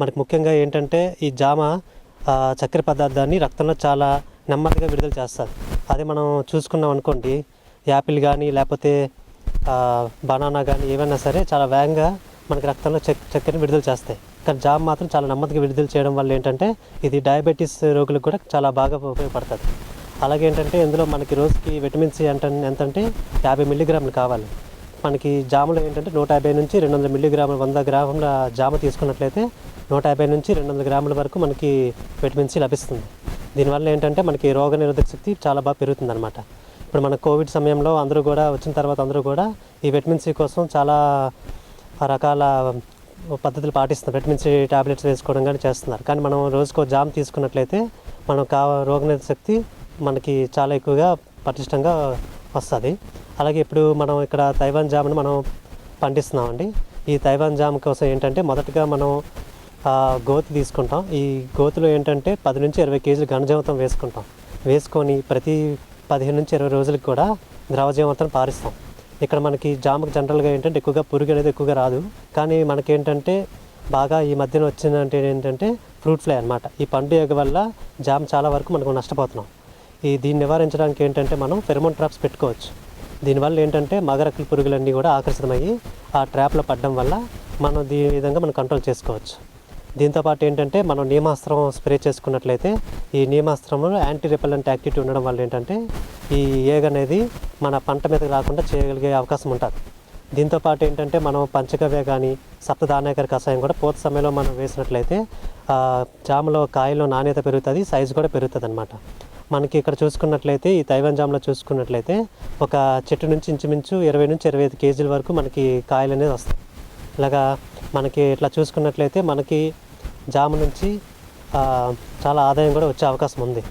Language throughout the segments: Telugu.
మనకి ముఖ్యంగా ఏంటంటే ఈ జామ చక్కెర పదార్థాన్ని రక్తంలో చాలా నెమ్మదిగా విడుదల చేస్తుంది. అదే మనం చూసుకున్నాం అనుకోండి యాపిల్ కానీ లేకపోతే బనానా కానీ ఏవైనా సరే చాలా వేగంగా మనకి రక్తంలో చక్ చక్కెరని విడుదల చేస్తాయి. కానీ జామ్ మాత్రం చాలా నెమ్మదిగా విడుదల చేయడం వల్ల ఏంటంటే ఇది డయాబెటీస్ రోగులకు కూడా చాలా బాగా ఉపయోగపడుతుంది. అలాగే ఏంటంటే ఇందులో మనకి రోజుకి విటమిన్ సి అంటే ఎంతంటే యాభై మిల్లీగ్రాములు కావాలి. మనకి జాములో ఏంటంటే నూట యాభై నుంచి రెండు వందల మిల్లీగ్రాముల వంద గ్రాముల జామ తీసుకున్నట్లయితే నూట యాభై నుంచి రెండు వందల గ్రాముల వరకు మనకి విటమిన్ సి లభిస్తుంది. దీనివల్ల ఏంటంటే మనకి రోగ నిరోధక శక్తి చాలా బాగా పెరుగుతుంది అనమాట ఇప్పుడు మన కోవిడ్ సమయంలో అందరూ కూడా వచ్చిన తర్వాత అందరూ కూడా ఈ విటమిన్ సి కోసం చాలా రకాల పద్ధతులు పాటిస్తున్నారు. విటమిన్ సి టాబ్లెట్స్ వేసుకోవడం కానీ చేస్తున్నారు. కానీ మనం రోజుకో జామ్ తీసుకున్నట్లయితే మనం కా రోగనిరోధక శక్తి మనకి చాలా ఎక్కువగా పటిష్టంగా వస్తుంది. అలాగే ఇప్పుడు మనం ఇక్కడ తైవాన్ జామును మనం పండిస్తున్నామండి. ఈ తైవాన్ జామ్ కోసం ఏంటంటే మొదటగా మనం గోతి తీసుకుంటాం. ఈ గోతులో ఏంటంటే పది నుంచి ఇరవై కేజీలు ఘనజీవితం వేసుకుంటాం. వేసుకొని ప్రతి పదిహేను నుంచి ఇరవై రోజులకు కూడా ద్రవజీవంతం పారిస్తాం. ఇక్కడ మనకి జామకు జనరల్గా ఏంటంటే ఎక్కువగా పురుగు అనేది ఎక్కువగా రాదు. కానీ మనకేంటంటే బాగా ఈ మధ్యన వచ్చిందంటే ఏంటంటే ఫ్రూట్ ఫ్లై అనమాట ఈ పండు ఎగ వల్ల జామ్ చాలా వరకు మనకు నష్టపోతున్నాం. ఈ దీన్ని నివారించడానికి ఏంటంటే మనం ఫెరమోన్ ట్రాప్స్ పెట్టుకోవచ్చు. దీనివల్ల ఏంటంటే మగరక్కుల పురుగులన్నీ కూడా ఆకర్షితమయ్యి ఆ ట్రాప్లో పడడం వల్ల మనం దీని విధంగా మనం కంట్రోల్ చేసుకోవచ్చు. దీంతోపాటు ఏంటంటే మనం నియమాస్త్రం స్ప్రే చేసుకున్నట్లయితే ఈ నియమాస్త్రంలో యాంటీ రిపెల్లెంట్ యాక్టివిటీ ఉండడం వల్ల ఏంటంటే ఈ ఏగ అనేది మన పంట మీదకి రాకుండా చేయగలిగే అవకాశం ఉంటుంది. దీంతోపాటు ఏంటంటే మనం పంచగవ్య కానీ సప్తదానేకర కషాయం కూడా పూత సమయంలో మనం వేసినట్లయితే జామలో కాయలో నాణ్యత పెరుగుతుంది సైజు కూడా పెరుగుతుంది అనమాట మనకి ఇక్కడ చూసుకున్నట్లయితే ఈ తైవాన్ జామ్లో చూసుకున్నట్లయితే ఒక చెట్టు నుంచి ఇంచుమించు ఇరవై నుంచి ఇరవై ఐదు కేజీల వరకు మనకి కాయలు అనేది వస్తాయి. ఇలాగా మనకి ఇట్లా చూసుకున్నట్లయితే మనకి జామ నుంచి చాలా ఆదాయం కూడా వచ్చే అవకాశం ఉంది.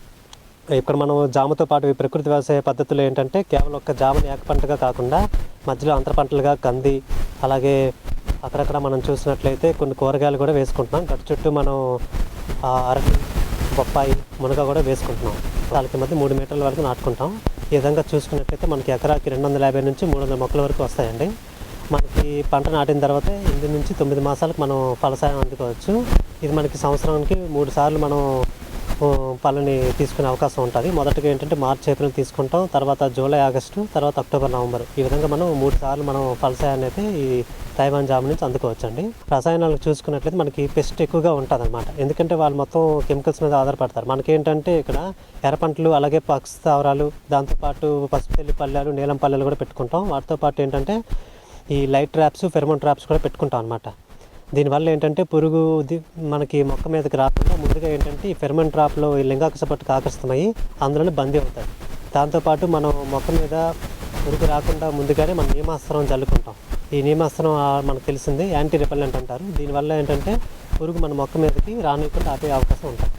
ఇక్కడ మనం జామతో పాటు ఈ ప్రకృతి వ్యవసాయ పద్ధతులు ఏంటంటే కేవలం ఒక జామని ఏక పంటగా కాకుండా మధ్యలో అంతర పంటలుగా కంది అలాగే అక్కడక్కడ మనం చూసినట్లయితే కొన్ని కూరగాయలు కూడా వేసుకుంటున్నాం. గట్టు చుట్టూ మనం అరటి బొప్పాయి మునగ కూడా వేసుకుంటున్నాం. వాళ్ళకి మధ్య మూడు మీటర్ల వరకు నాటుకుంటాం. ఈ విధంగా చూసుకున్నట్లయితే మనకి ఎకరాకి రెండు వందల యాభై నుంచి మూడు వందల మొక్కల వరకు వస్తాయండి. మనకి పంట నాటిన తర్వాత ఎనిమిది నుంచి తొమ్మిది మాసాలకు మనం ఫలసాయం అందుకోవచ్చు. ఇది మనకి సంవత్సరానికి మూడు సార్లు మనం పళ్ళని తీసుకునే అవకాశం ఉంటుంది. మొదటగా ఏంటంటే మార్చి ఏప్రిల్ తీసుకుంటాం. తర్వాత జూలై ఆగస్టు తర్వాత అక్టోబర్ నవంబర్. ఈ విధంగా మనం మూడు సార్లు మనం ఫలసాయాన్ని అయితే ఈ తైవాన్ జాము నుంచి అందుకోవచ్చు అండి రసాయనాలు చూసుకున్నట్లయితే మనకి పెస్ట్ ఎక్కువగా ఉంటుంది అనమాట ఎందుకంటే వాళ్ళు మొత్తం కెమికల్స్ మీద ఆధారపడతారు. మనకేంటంటే ఇక్కడ ఎర్రపంటలు అలాగే పక్షి స్థావరాలు దాంతోపాటు పసుపుతెల్లి పల్లెలు నీలం పల్లెలు కూడా పెట్టుకుంటాం. వాటితో పాటు ఏంటంటే ఈ లైట్ ట్రాప్స్ ఫెర్మోన్ ట్రాప్స్ కూడా పెట్టుకుంటాం అనమాట దీనివల్ల ఏంటంటే పురుగు మనకి మొక్క మీదకి రాకుండా ముందుగా ఏంటంటే ఈ ఫెర్మన్ ట్రాప్లో ఈ లింగాకస పట్టుకు ఆకర్షితమయ్యి అందులోనే బందీ అవుతాయి. దాంతోపాటు మనం మొక్క మీద పురుగు రాకుండా ముందుగానే మనం నియమాస్త్రం చల్లుకుంటాం. ఈ నియమాస్త్రం మనకు తెలిసింది యాంటీ రిపెల్లెంట్ అంటారు. దీనివల్ల ఏంటంటే పురుగు మన మొక్క మీదకి రానివ్వకుండా ఆపే అవకాశం ఉంటుంది.